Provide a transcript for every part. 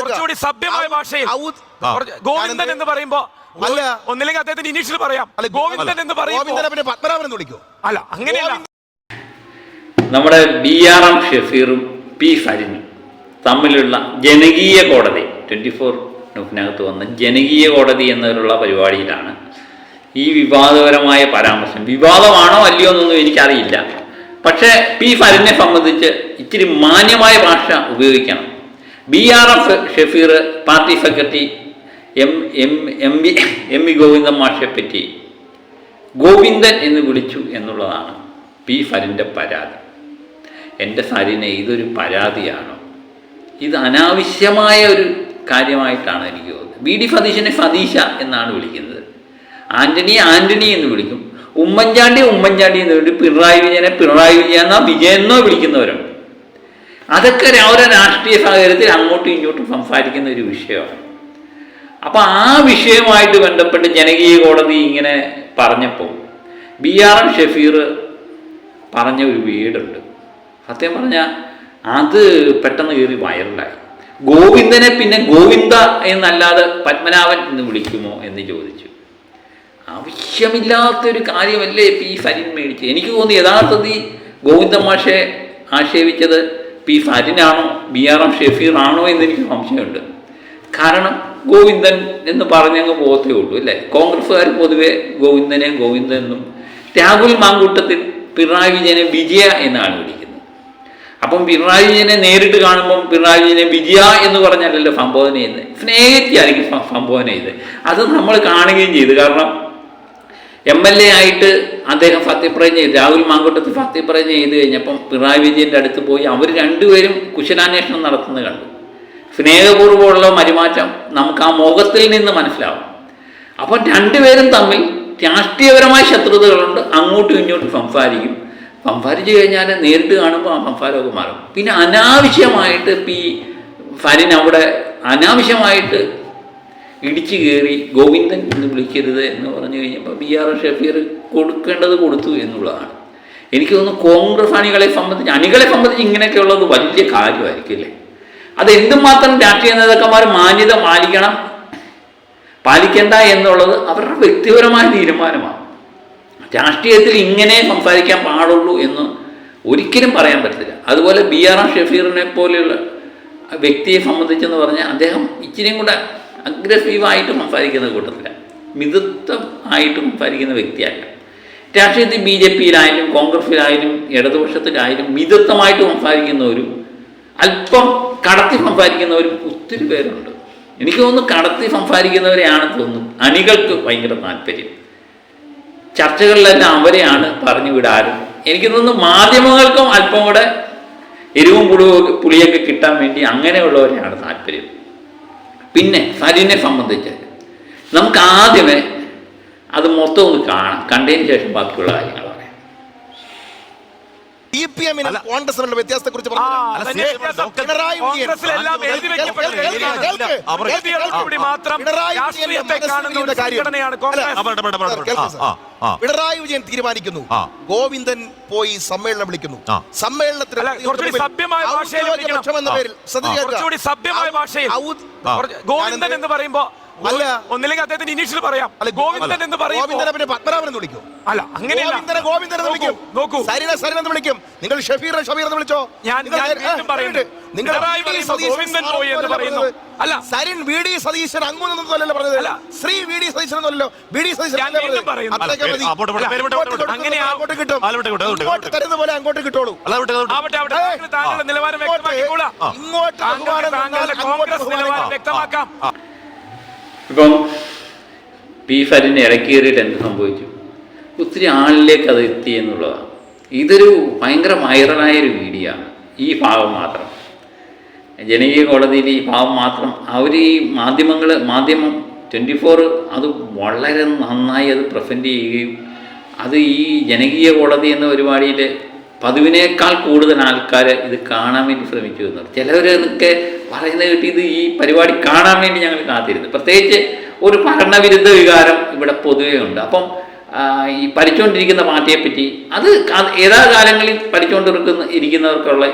കുറച്ചുകൂടി സഭ്യമായ ഭാഷയിൽ ഗോവിന്ദൻ എന്ന് പറയുമ്പോ അല്ല. ഒന്നില്ലെങ്കിൽ അദ്ദേഹത്തിന് ഇനീഷ്യൽ പറയാം. അല്ല, ഗോവിന്ദൻ എന്ന് പറയുമ്പോൾ ഗോവിന്ദനെ പിന്നെ പത്മനാഭൻ എന്ന് വിളിക്കോ? അല്ല അങ്ങനെയല്ല. നമ്മുടെ ബി ആർ എം ഷെഫീറും പി ഫരിനും തമ്മിലുള്ള ജനകീയ കോടതി ട്വന്റി ഫോർ ന്യൂസിനകത്ത് വന്ന ജനകീയ കോടതി എന്നതിലുള്ള പരിപാടിയിലാണ് ഈ വിവാദപരമായ പരാമർശം. വിവാദമാണോ അല്ലയോ എന്നൊന്നും എനിക്കറിയില്ല. പക്ഷേ പി ഫരിനെ സംബന്ധിച്ച് ഇച്ചിരി മാന്യമായ ഭാഷ ഉപയോഗിക്കണം. B R F Shefeer party secretary M M M V M V Govindan മാഷെ പറ്റി ഗോവിന്ദൻ എന്ന് വിളിച്ചു എന്നുള്ളതാണ് പി ഫലിന്റെ പരാതി. എന്റെ സാരിനെ ഇതൊരു പരാതിയാണോ? ഇത് അനാവശ്യമായ ഒരു കാര്യമായിട്ടാണ് എനിക്ക് തോന്നുന്നത്. വി ഡി ഫതീഷിനെ ഫതീഷ എന്നാണ് വിളിക്കുന്നത്. ആന്റണി ആന്റണി എന്ന് വിളിക്കും. ഉമ്മൻചാണ്ടി ഉമ്മൻചാണ്ടി എന്ന് വിളിക്കും. പിണറായി വിജയനെ പിണറായി വിജയൻ എന്നോ വിജയനെന്നോ വിളിക്കുന്നവരുണ്ട്. അതൊക്കെ അവരുടെ രാഷ്ട്രീയ സാഹചര്യത്തിൽ അങ്ങോട്ടും ഇങ്ങോട്ടും സംസാരിക്കുന്ന ഒരു വിഷയമാണ്. അപ്പോൾ ആ വിഷയവുമായിട്ട് ബന്ധപ്പെട്ട് ജനകീയ കോടതി ഇങ്ങനെ പറഞ്ഞപ്പോൾ ബി ആർ എം ഷഫീർ പറഞ്ഞ ഒരു വീടുണ്ട്. സത്യം പറഞ്ഞാൽ അത് പെട്ടെന്ന് കയറി വയറിലായി ഗോവിന്ദനെ പിന്നെ ഗോവിന്ദ എന്നല്ലാതെ പത്മനാഭൻ എന്ന് വിളിക്കുമോ എന്ന് ചോദിച്ചു. ആവശ്യമില്ലാത്തൊരു കാര്യമല്ലേ പി സരിൻ മേടിച്ച് എനിക്ക് തോന്നി യഥാർത്ഥത്തിൽ ഗോവിന്ദ മാഷെ ആക്ഷേപിച്ചത് പി ഫാറ്റിനാണോ ബി ആർ എം ഷെഫീർ ആണോ എന്ന് എനിക്ക് സംശയമുണ്ട്. കാരണം ഗോവിന്ദൻ എന്ന് പറഞ്ഞങ്ങ് പോകത്തേ ഉള്ളൂ അല്ലേ? കോൺഗ്രസ്സുകാർ പൊതുവെ ഗോവിന്ദനെ ഗോവിന്ദൻ എന്നും രാഹുൽ മാങ്കൂട്ടത്തിൽ പിണറായി വിജയനെ വിജയ എന്നാണ് വിളിക്കുന്നത്. അപ്പം പിണറായി വിജയനെ നേരിട്ട് കാണുമ്പം പിണറായി വിജയനെ വിജയ എന്ന് പറഞ്ഞല്ലല്ലോ സംബോധന ചെയ്യുന്നത്. സ്നേഹിച്ചായിരിക്കും സംബോധന ചെയ്ത് അത് നമ്മൾ കാണുകയും ചെയ്തു. കാരണം എം എൽ എ ആയിട്ട് അദ്ദേഹം സത്യപ്രതിജ്ഞ ചെയ്തു രാഹുൽ മാങ്കൂട്ടത്തിൽ സത്യപ്രതിജ്ഞ ചെയ്ത് കഴിഞ്ഞപ്പം പിണറായി വിജയന്റെ അടുത്ത് പോയി അവർ രണ്ടുപേരും കുശലാന്വേഷണം നടത്തുന്നത് കണ്ടു. സ്നേഹപൂർവമുള്ള മരുമാറ്റം നമുക്ക് ആ മോഹത്തിൽ നിന്ന് മനസ്സിലാവും. അപ്പം രണ്ടുപേരും തമ്മിൽ രാഷ്ട്രീയപരമായ ശത്രുതകളുണ്ട് അങ്ങോട്ടും ഇങ്ങോട്ടും സംസാരിക്കും. സംസാരിച്ചു കഴിഞ്ഞാൽ നേരിട്ട് കാണുമ്പോൾ ആ സംസാരമൊക്കെ മാറും. പിന്നെ അനാവശ്യമായിട്ട് പി ഫരിൻ അവിടെ അനാവശ്യമായിട്ട് ഇടിച്ചു കയറി ഗോവിന്ദൻ എന്ന് വിളിക്കരുത് എന്ന് പറഞ്ഞു കഴിഞ്ഞപ്പോൾ ബി ആർ ഷഫീർ കൊടുക്കേണ്ടത് കൊടുത്തു എന്നുള്ളതാണ്. എനിക്ക് തോന്നുന്നു കോൺഗ്രസ് അണികളെ സംബന്ധിച്ച് അണികളെ സംബന്ധിച്ച് ഇങ്ങനെയൊക്കെയുള്ളത് വലിയ കാര്യമായിരിക്കും അല്ലേ? അത് എന്തുമാത്രം രാഷ്ട്രീയ നേതാക്കന്മാർ മാന്യത പാലിക്കണം പാലിക്കേണ്ട എന്നുള്ളത് അവരുടെ വ്യക്തിപരമായ തീരുമാനമാണ്. രാഷ്ട്രീയത്തിൽ ഇങ്ങനെ സംസാരിക്കാൻ പാടുള്ളൂ എന്ന് ഒരിക്കലും പറയാൻ പറ്റത്തില്ല. അതുപോലെ ബി ആർ ഷഫീറിനെ പോലെയുള്ള വ്യക്തിയെ സംബന്ധിച്ചെന്ന് പറഞ്ഞാൽ അദ്ദേഹം ഇച്ചിരിയും കൂടെ അഗ്രസീവായിട്ട് സംസാരിക്കുന്ന കൂട്ടത്തില്ല മിതത്വം ആയിട്ട് സംസാരിക്കുന്ന വ്യക്തിയല്ല രാഷ്ട്രീയത്തിൽ ബി ജെ പിയിലായാലും കോൺഗ്രസിലായാലും ഇടതുപക്ഷത്തിലായാലും മിതത്വമായിട്ട് സംസാരിക്കുന്നവരും അല്പം കടത്തി സംസാരിക്കുന്നവരും ഒത്തിരി പേരുണ്ട്. എനിക്ക് തോന്നുന്നു കടത്തി സംസാരിക്കുന്നവരെയാണ് തോന്നുന്നു. അണികൾക്ക് ഭയങ്കര താല്പര്യം. ചർച്ചകളിലെല്ലാം അവരെയാണ് പറഞ്ഞു വിടാറ്. എനിക്ക് തോന്നുന്നു മാധ്യമങ്ങൾക്കും അല്പം കൂടെ എരിവും പുളിയും പുളിയൊക്കെ കിട്ടാൻ വേണ്ടി അങ്ങനെയുള്ളവരെയാണ് താല്പര്യം. പിന്നെ സരിനെ സംബന്ധിച്ച് നമുക്ക് ആദ്യമേ അത് മൊത്തം ഒന്ന് കാണാം. കണ്ടതിന് ശേഷം ബാക്കിയുള്ള കാര്യങ്ങൾ. സി പി എമ്മിനും കോൺഗ്രസിനുള്ള വ്യത്യാസത്തെ കുറിച്ച് ആ, പറഞ്ഞു അതിന്റെ വ്യത്യാസം പിണറായി വിജയൻ. തീരുമാനിക്കുന്നു. ഗോവിന്ദൻ പോയി സമ്മേളനം വിളിക്കുന്നു. സമ്മേളനത്തിൽ ഔദ്യോഗിക എന്ന പേരിൽ ഗോവിന്ദൻ എന്ന് പറയുമ്പോ അല്ല. ഒന്നില്ലെങ്കിൽ അദ്ദേഹത്തിന്റെ ഇനീഷ്യൽ പറയാം. അല്ല, ഗോവിന്ദൻ എന്ന് പറയും ഗോവിന്ദനെ പിന്നെ പത്മനാഭൻ എന്ന് വിളിക്കും. അല്ല അങ്ങനെയല്ല. ഗോവിന്ദനെ ഗോവിന്ദൻ എന്ന് വിളിക്കും. നോക്കൂ സരിനെ സരിൻ എന്ന് വിളിക്കും. നിങ്ങൾ ഷഫീറിനെ ഷഫീർ എന്ന് വിളിച്ചോ? ഞാൻ- ഞാൻ സരി- വീണ്ടും പറയുന്നു. നിങ്ങൾ പിണറായി വി ഡി പറയുമ്പോൾ സതീശൻ ഗോവിന്ദൻ പോയി എന്ന് പറയുന്നു. അല്ല. സരിൻ വി ഡി സതീശൻ അങ്ങനെയൊന്നല്ലോ പറഞ്ഞത്? അല്ല. ശ്രീ വി ഡി സതീശൻ എന്നല്ലോ വി ഡി സതീശൻ അങ്ങനെ അങ്ങോട്ട് കിട്ടും. ഇങ്ങോട്ട് തരുന്ന പോലെ അങ്ങോട്ട് കിട്ടോളൂ അല്ല, വിട്ടെ, വിട്ടെ. ആവട്ടെ ആവട്ടെ. ഏയ്, താങ്കൾ താങ്കളുടെ നിലവാരം ഇങ്ങോട്ട് കോൺഗ്രസ് നിലവാരം വ്യക്തമാക്കാം. ഇപ്പം പി ഫരിന് ഇടക്കേറിയിട്ട് എന്ത് സംഭവിച്ചു? ഒത്തിരി ആളിലേക്ക് അത് എത്തി എന്നുള്ളതാണ്. ഇതൊരു ഭയങ്കര വൈറലായ ഒരു വീഡിയോ ഈ ഭാഗം മാത്രം. ജനകീയ കോടതിയിൽ ഈ ഭാഗം മാത്രം അവർ ഈ മാധ്യമങ്ങൾ മാധ്യമം ട്വന്റി ഫോർ അത് വളരെ നന്നായി അത് പ്രസന്റ് ചെയ്യുകയും അത് ഈ ജനകീയ കോടതി എന്ന പരിപാടിയിൽ പതിവിനേക്കാൾ കൂടുതൽ ആൾക്കാർ ഇത് കാണാൻ വേണ്ടി ശ്രമിച്ചു എന്നു ചിലവരൊക്കെ പറയുന്നത് കിട്ടി ഇത് ഈ പരിപാടി കാണാൻ വേണ്ടി ഞങ്ങൾ കാത്തിരുന്നു. പ്രത്യേകിച്ച് ഒരു ഭരണവിരുദ്ധ വികാരം ഇവിടെ പൊതുവേ ഉണ്ട്. അപ്പം ഈ പഠിച്ചുകൊണ്ടിരിക്കുന്ന പാർട്ടിയെ പറ്റി അത് ഏതാ കാലങ്ങളിൽ പഠിച്ചുകൊണ്ടിരിക്കുന്ന ഇരിക്കുന്നവർക്കുള്ള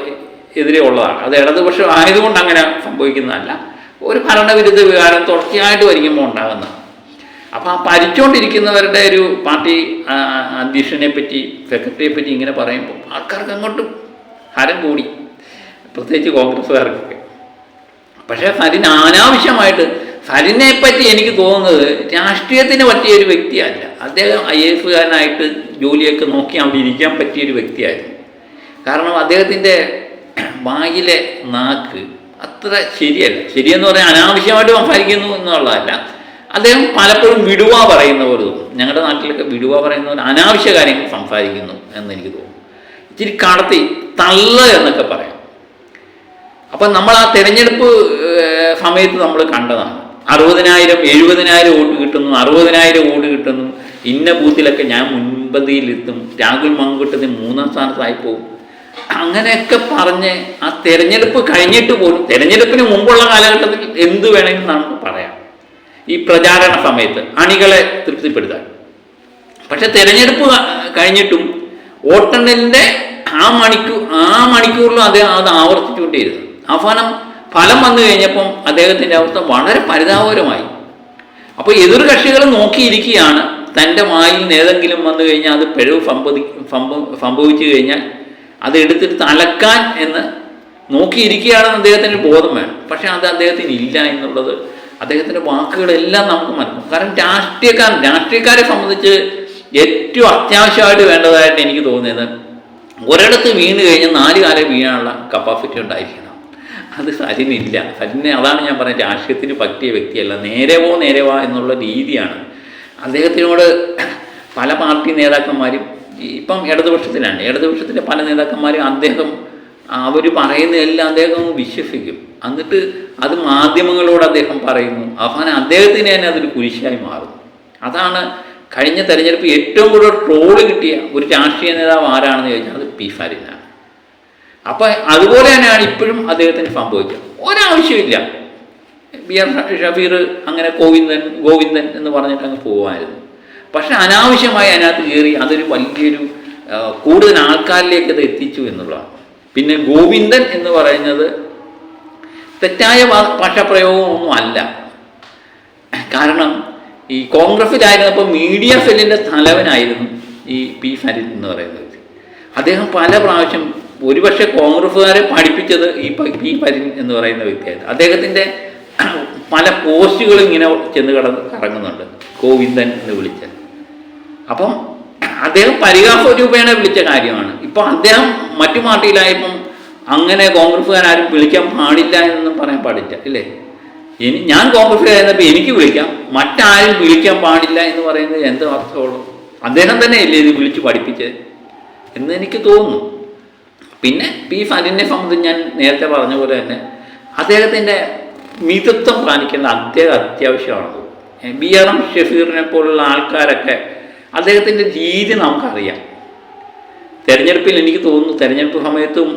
എതിരെ ഉള്ളതാണ്. അത് ഇടതുപക്ഷം ആയതുകൊണ്ട് അങ്ങനെ സംഭവിക്കുന്നതല്ല. ഒരു ഭരണവിരുദ്ധ വികാരം തുടർച്ചയായിട്ട് വരിക്കുമ്പോൾ ഉണ്ടാകുന്ന അപ്പോൾ ആ ഭരിച്ചുകൊണ്ടിരിക്കുന്നവരുടെ ഒരു പാർട്ടി അധ്യക്ഷനെ പറ്റി സെക്രട്ടറിയെ പറ്റി ഇങ്ങനെ പറയുമ്പോൾ ആൾക്കാർക്ക് അങ്ങോട്ടും ഹരം കൂടി. പ്രത്യേകിച്ച് കോൺഗ്രസ്സുകാർക്കൊക്കെ. പക്ഷേ ഫരിൻ അനാവശ്യമായിട്ട് സരിനെ പറ്റി എനിക്ക് തോന്നുന്നത് രാഷ്ട്രീയത്തിന് പറ്റിയ ഒരു വ്യക്തിയല്ല. അദ്ദേഹം ഐ എസ് കാരനായിട്ട് ജോലിയൊക്കെ നോക്കി അവിടെ ഇരിക്കാൻ പറ്റിയ ഒരു വ്യക്തിയായിരുന്നു. കാരണം അദ്ദേഹത്തിന്റെ വായിലെ നാക്ക് അത്ര ശരിയല്ല. ശരിയെന്ന് പറഞ്ഞാൽ അനാവശ്യമായിട്ട് സംസാരിക്കുന്നു എന്നുള്ളതല്ല. അദ്ദേഹം പലപ്പോഴും വിടുവ പറയുന്ന പോലെ ഞങ്ങളുടെ നാട്ടിലൊക്കെ വിടുവ പറയുന്ന പോലെ അനാവശ്യ കാര്യങ്ങൾ സംസാരിക്കുന്നു എന്ന് എനിക്ക് തോന്നുന്നു. ഇച്ചിരി കടത്തി തള്ള എന്നൊക്കെ പറയാം. അപ്പം നമ്മൾ ആ തെരഞ്ഞെടുപ്പ് സമയത്ത് നമ്മൾ കണ്ടതാണ്. അറുപതിനായിരം എഴുപതിനായിരം വോട്ട് കിട്ടുന്നു അറുപതിനായിരം വോട്ട് കിട്ടുന്നു. ഇന്ന ബൂത്തിലൊക്കെ ഞാൻ മുൻപതിയിലെത്തും രാഹുൽ മങ്കുട്ടത്തിന് മൂന്നാം സ്ഥാനത്തായി പോകും അങ്ങനെയൊക്കെ പറഞ്ഞ് ആ തെരഞ്ഞെടുപ്പ് കഴിഞ്ഞിട്ട് പോലും തെരഞ്ഞെടുപ്പിന് മുമ്പുള്ള കാലഘട്ടത്തിൽ എന്ത് വേണമെങ്കിലും നമുക്ക് പറയാം. ഈ പ്രചാരണ സമയത്ത് അണികളെ തൃപ്തിപ്പെടുത്താൻ. പക്ഷെ തെരഞ്ഞെടുപ്പ് കഴിഞ്ഞിട്ടും വോട്ടെണ്ണലിന്റെ ആ മണിക്കൂർ ആ മണിക്കൂറിലും അദ്ദേഹം അത് ആവർത്തിച്ചുകൊണ്ടിരുന്നു അവസാനം ഫലം വന്നു കഴിഞ്ഞപ്പം അദ്ദേഹത്തിന്റെ അവസ്ഥ വളരെ പരിതാപകരമായി. അപ്പോൾ എതിർ കക്ഷികൾ നോക്കിയിരിക്കുകയാണ്. തന്റെ വായിൽ നിന്ന് ഏതെങ്കിലും വന്നു കഴിഞ്ഞാൽ അത് പിഴവ് സംഭവ സംഭവിച്ചു കഴിഞ്ഞാൽ അത് എടുത്തിട്ട് തലക്കാൻ എന്ന് നോക്കിയിരിക്കുകയാണെന്ന് അദ്ദേഹത്തിന് ബോധം വേണം. പക്ഷേ അത് അദ്ദേഹത്തിന് ഇല്ല എന്നുള്ളത് അദ്ദേഹത്തിന്റെ വാക്കുകളെല്ലാം നമുക്ക് മനസ്സിലാക്കും കാരണം രാഷ്ട്രീയക്കാരൻ രാഷ്ട്രീയക്കാരെ സംബന്ധിച്ച് ഏറ്റവും അത്യാവശ്യമായിട്ട് വേണ്ടതായിട്ട് എനിക്ക് തോന്നിയത് ഒരിടത്ത് വീണ് കഴിഞ്ഞാൽ നാല് കാലം വീഴാനുള്ള കപ്പാസിറ്റി ഉണ്ടായിരിക്കണം. അത് സരിനില്ല. സരിനെ അതാണ് ഞാൻ പറഞ്ഞത്. രാഷ്ട്രീയത്തിന് പറ്റിയ വ്യക്തിയല്ല. നേരെ പോ നേരെ വാ എന്നുള്ള രീതിയാണ്. അദ്ദേഹത്തിനോട് പല പാർട്ടി നേതാക്കന്മാരും ഇപ്പം ഇടതുപക്ഷത്തിലാണ് ഇടതുപക്ഷത്തിന്റെ പല നേതാക്കന്മാരും അദ്ദേഹം അവർ പറയുന്നതെല്ലാം അദ്ദേഹം വിശ്വസിക്കും. എന്നിട്ട് അത് മാധ്യമങ്ങളോട് അദ്ദേഹം പറയുന്നു. അവസാനം അദ്ദേഹത്തിന് തന്നെ അതൊരു കുരിശായി മാറുന്നു. അതാണ് കഴിഞ്ഞ തെരഞ്ഞെടുപ്പ് ഏറ്റവും കൂടുതൽ ട്രോൾ കിട്ടിയ ഒരു രാഷ്ട്രീയ നേതാവ് ആരാണെന്ന് ചോദിച്ചാൽ അത് പി ഫാരിനാണ് അപ്പൊ അതുപോലെ തന്നെയാണ് ഇപ്പോഴും അദ്ദേഹത്തിന് സംഭവിച്ചത് ഒരാവശ്യമില്ല. ബി ആർ ഷഫീർ അങ്ങനെ ഗോവിന്ദൻ ഗോവിന്ദൻ എന്ന് പറഞ്ഞിട്ട് അങ്ങ് പോകുമായിരുന്നു പക്ഷെ അനാവശ്യമായി അതിനകത്ത് കയറി അതൊരു വലിയൊരു കൂടുതൽ ആൾക്കാരിലേക്ക് അത് എത്തിച്ചു എന്നുള്ളതാണ്. പിന്നെ ഗോവിന്ദൻ എന്ന് പറയുന്നത് തെറ്റായ ഭാഷാപ്രയോഗമൊന്നും അല്ല. കാരണം ഈ കോൺഗ്രസിലായിരുന്നപ്പോൾ മീഡിയ സെല്ലിന്റെ തലവനായിരുന്നു ഈ പി ഫരീദ് എന്ന് പറയുന്നത്. അദ്ദേഹം പല പ്രാവശ്യം ഒരുപക്ഷെ കോൺഗ്രസ്സുകാരെ പഠിപ്പിച്ചത് ഈ പി ഫരീദ് എന്ന് പറയുന്ന വ്യക്തിയായിരുന്നു. അദ്ദേഹത്തിന്റെ പല പോസ്റ്റുകളും ഇങ്ങനെ ചെന്ന് കടന്ന് കറങ്ങുന്നുണ്ട്. ഗോവിന്ദൻ എന്ന് വിളിച്ചത് അപ്പം അദ്ദേഹം പരിഹാസ രൂപേണ വിളിച്ച കാര്യമാണ്. ഇപ്പം അദ്ദേഹം മറ്റു പാർട്ടിയിലായപ്പം അങ്ങനെ കോൺഗ്രസ്സുകാരും വിളിക്കാൻ പാടില്ല എന്നൊന്നും പറയാൻ പാടില്ല അല്ലേ ഇനി ഞാൻ കോൺഗ്രസ്സുകാരായിരുന്നപ്പോൾ എനിക്ക് വിളിക്കാം. മറ്റാരും വിളിക്കാൻ പാടില്ല എന്ന് പറയുന്നത് എന്ത് അർത്ഥമുള്ളൂ അദ്ദേഹം തന്നെ അല്ലേ ഇത് വിളിച്ച് പഠിപ്പിച്ചത്? എന്ന് എനിക്ക് തോന്നുന്നു. പിന്നെ പി ഫലിനെ സംബന്ധിച്ച് ഞാൻ നേരത്തെ പറഞ്ഞ പോലെ തന്നെ അദ്ദേഹത്തിന്റെ മിതത്വം പാലിക്കേണ്ട അദ്ദേഹം അത്യാവശ്യമാണ് ബി ആർ എം ഷഫീറിനെ പോലുള്ള ആൾക്കാരൊക്കെ അദ്ദേഹത്തിന്റെ രീതി നമുക്കറിയാം. തെരഞ്ഞെടുപ്പിൽ എനിക്ക് തോന്നുന്നു തെരഞ്ഞെടുപ്പ് സമയത്തും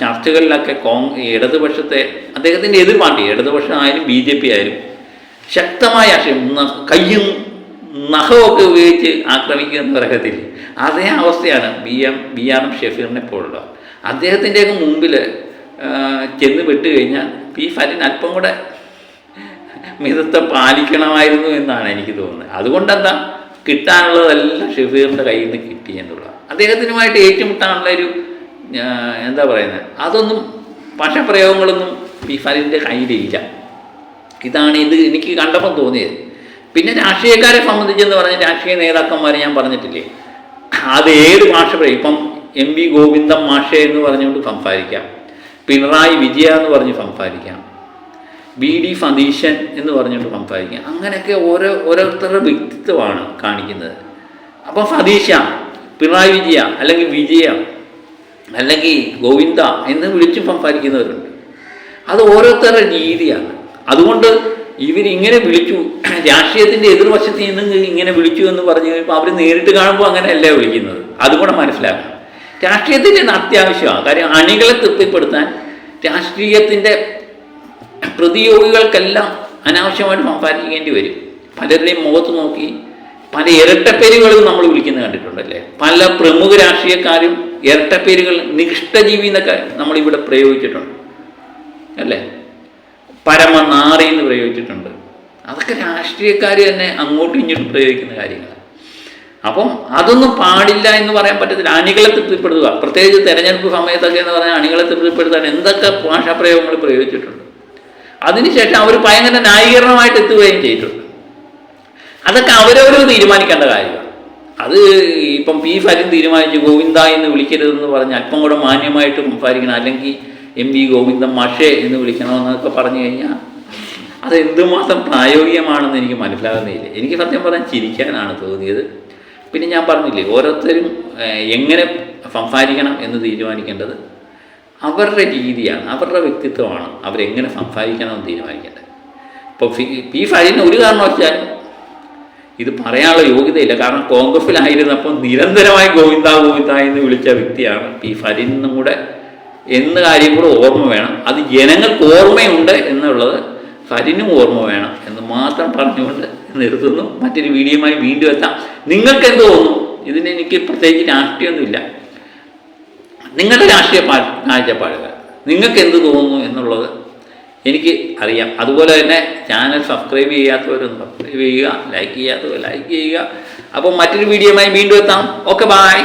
ചർച്ചകളിലൊക്കെ കോൺ ഇടതുപക്ഷത്തെ അദ്ദേഹത്തിന്റെ എതിർ പാർട്ടി ഇടതുപക്ഷമായാലും ബി ജെ പി ആയാലും ശക്തമായ ആശയം കയ്യും നഖമൊക്കെ ഉപയോഗിച്ച് ആക്രമിക്കുക എന്ന് പറയത്തില്ലേ. അതേ അവസ്ഥയാണ് B M B R M ഷെഫീറിനെ പോലുള്ള. അദ്ദേഹത്തിന്റെയൊക്കെ മുമ്പിൽ ചെന്ന് വിട്ടുകഴിഞ്ഞാൽ പി ഫലിൻ അല്പം കൂടെ മിതത്വം പാലിക്കണമായിരുന്നു എന്നാണ് എനിക്ക് തോന്നുന്നത്. അതുകൊണ്ടെന്താ? കിട്ടാനുള്ളതെല്ലാം ഷെഫീറിന്റെ കയ്യിൽ നിന്ന് കിട്ടി എന്നുള്ളത് അദ്ദേഹത്തിനുമായിട്ട് ഏറ്റുമുട്ടാനുള്ള ഒരു എന്താ പറയുന്നത്? അതൊന്നും ഭാഷാപ്രയോഗങ്ങളൊന്നും ഈ ഫലിന്റെ കയ്യിലില്ല. ഇതാണ് ഇത് എനിക്ക് കണ്ടപ്പം തോന്നിയത്. പിന്നെ രാഷ്ട്രീയക്കാരെ സംബന്ധിച്ചെന്ന് പറഞ്ഞ രാഷ്ട്രീയ നേതാക്കന്മാരെ ഞാൻ പറഞ്ഞിട്ടില്ലേ? അത് ഏത് ഭാഷ പറയും? ഇപ്പം എം വി ഗോവിന്ദം മാഷ എന്ന് പറഞ്ഞുകൊണ്ട് സംസാരിക്കാം. പിണറായി വിജയ എന്ന് പറഞ്ഞ് സംസാരിക്കാം. ബി ഡി സതീശൻ എന്ന് പറഞ്ഞുകൊണ്ട് സംസാരിക്കാം. അങ്ങനെയൊക്കെ ഓരോ ഓരോരുത്തരുടെ വ്യക്തിത്വമാണ് കാണിക്കുന്നത്. അപ്പോൾ സതീശ പിണറായി വിജയ അല്ലെങ്കിൽ വിജയ അല്ലെങ്കിൽ ഗോവിന്ദ എന്ന് വിളിച്ച് സംസാരിക്കുന്നവരുണ്ട്. അത് ഓരോരുത്തരുടെ രീതിയാണ്. അതുകൊണ്ട് ഇവരിങ്ങനെ വിളിച്ചു. രാഷ്ട്രീയത്തിന്റെ എതിർവശത്ത് നിന്ന് ഇങ്ങനെ വിളിച്ചു എന്ന് പറഞ്ഞു കഴിയുമ്പോൾ അവർ നേരിട്ട് കാണുമ്പോൾ അങ്ങനെയല്ല വിളിക്കുന്നത്. അതുകൂടെ മനസ്സിലാക്കണം രാഷ്ട്രീയത്തിന്റെ അത്യാവശ്യമാണ്. കാര്യം അണികളെ തൃപ്തിപ്പെടുത്താൻ രാഷ്ട്രീയത്തിന്റെ പ്രതിയോഗികൾക്കെല്ലാം അനാവശ്യമായിട്ട് സംസാരിക്കേണ്ടി വരും. പലരുടെയും മുഖത്ത് നോക്കി പല ഇരട്ടപ്പേരുകളും നമ്മൾ വിളിക്കുന്നത് കണ്ടിട്ടുണ്ടല്ലേ? പല പ്രമുഖ രാഷ്ട്രീയക്കാരും ഇരട്ടപ്പേരുകൾ നിഷ്ഠജീവി എന്നൊക്കെ നമ്മളിവിടെ പ്രയോഗിച്ചിട്ടുണ്ട്. അല്ലേ? പരമനാറി എന്ന് പ്രയോഗിച്ചിട്ടുണ്ട്. അതൊക്കെ രാഷ്ട്രീയക്കാർ തന്നെ അങ്ങോട്ടും ഇങ്ങോട്ടും പ്രയോഗിക്കുന്ന കാര്യങ്ങളാണ്. അപ്പം അതൊന്നും പാടില്ല എന്ന് പറയാൻ പറ്റത്തില്ല. അണികളെ തൃപ്തിപ്പെടുത്തുക. പ്രത്യേകിച്ച് തെരഞ്ഞെടുപ്പ് സമയത്തൊക്കെ എന്ന് പറഞ്ഞാൽ അണികളെ തൃപ്തിപ്പെടുത്താൻ എന്തൊക്കെ ഭാഷാപ്രയോഗങ്ങൾ പ്രയോഗിച്ചിട്ടുണ്ട്. അതിനുശേഷം അവർ ഭയങ്കര ന്യായീകരണമായിട്ട് എത്തുകയും ചെയ്തിട്ടുണ്ട് അതൊക്കെ അവരവരും തീരുമാനിക്കേണ്ട കാര്യമാണ്. അത് ഇപ്പം പി ഫലിൻ തീരുമാനിച്ചു ഗോവിന്ദ എന്ന് വിളിക്കരുതെന്ന് പറഞ്ഞ് അല്പം കൂടെ മാന്യമായിട്ട് സംസാരിക്കണം. അല്ലെങ്കിൽ എം വി ഗോവിന്ദൻ മഷേ എന്ന് വിളിക്കണമെന്നൊക്കെ പറഞ്ഞു കഴിഞ്ഞാൽ അത് എന്തുമാത്രം പ്രായോഗികമാണെന്ന് എനിക്ക് മനസ്സിലാകുന്നില്ല. എനിക്ക് സത്യം പറഞ്ഞാൽ ചിരിക്കാനാണ് തോന്നിയത്. പിന്നെ ഞാൻ പറഞ്ഞില്ലേ ഓരോരുത്തരും എങ്ങനെ സംസാരിക്കണം എന്ന് തീരുമാനിക്കേണ്ടത് അവരുടെ രീതിയാണ് അവരുടെ വ്യക്തിത്വമാണ് അവരെങ്ങനെ സംസാരിക്കണം എന്ന് തീരുമാനിക്കേണ്ടത്. ഇപ്പോൾ പി ഫലിന് ഒരു കാരണവശാലും ഇത് പറയാനുള്ള യോഗ്യതയില്ല. കാരണം കോൺഗ്രസിലായിരുന്നപ്പോൾ നിരന്തരമായി ഗോവിന്ദ ഗോവിന്ദ എന്ന് വിളിച്ച വ്യക്തിയാണ് പി ഫരിനും കൂടെ എന്ന കാര്യം കൂടെ ഓർമ്മ വേണം. അത് ജനങ്ങൾക്ക് ഓർമ്മയുണ്ട് എന്നുള്ളത് ഫരിനും ഓർമ്മ വേണം എന്ന് മാത്രം പറഞ്ഞുകൊണ്ട് നിർത്തുന്നു. മറ്റൊരു വീഡിയോയുമായി വീണ്ടും എത്താം. നിങ്ങൾക്ക് എന്ത് തോന്നുന്നു ഇതിന് എനിക്ക് പ്രത്യേകിച്ച് രാഷ്ട്രീയമൊന്നുമില്ല. നിങ്ങളുടെ രാഷ്ട്രീയ കാഴ്ചപ്പാടുകൾ. നിങ്ങൾക്ക് എന്ത് തോന്നുന്നു എന്നുള്ളത് എനിക്ക് അറിയാം. അതുപോലെ തന്നെ ചാനൽ സബ്സ്ക്രൈബ് ചെയ്യാത്തവരും സബ്സ്ക്രൈബ് ചെയ്യുക ലൈക്ക് ചെയ്യാത്തവർ ലൈക്ക് ചെയ്യുക. അപ്പോൾ മറ്റൊരു വീഡിയോയുമായി വീണ്ടും എത്താം. Okay bye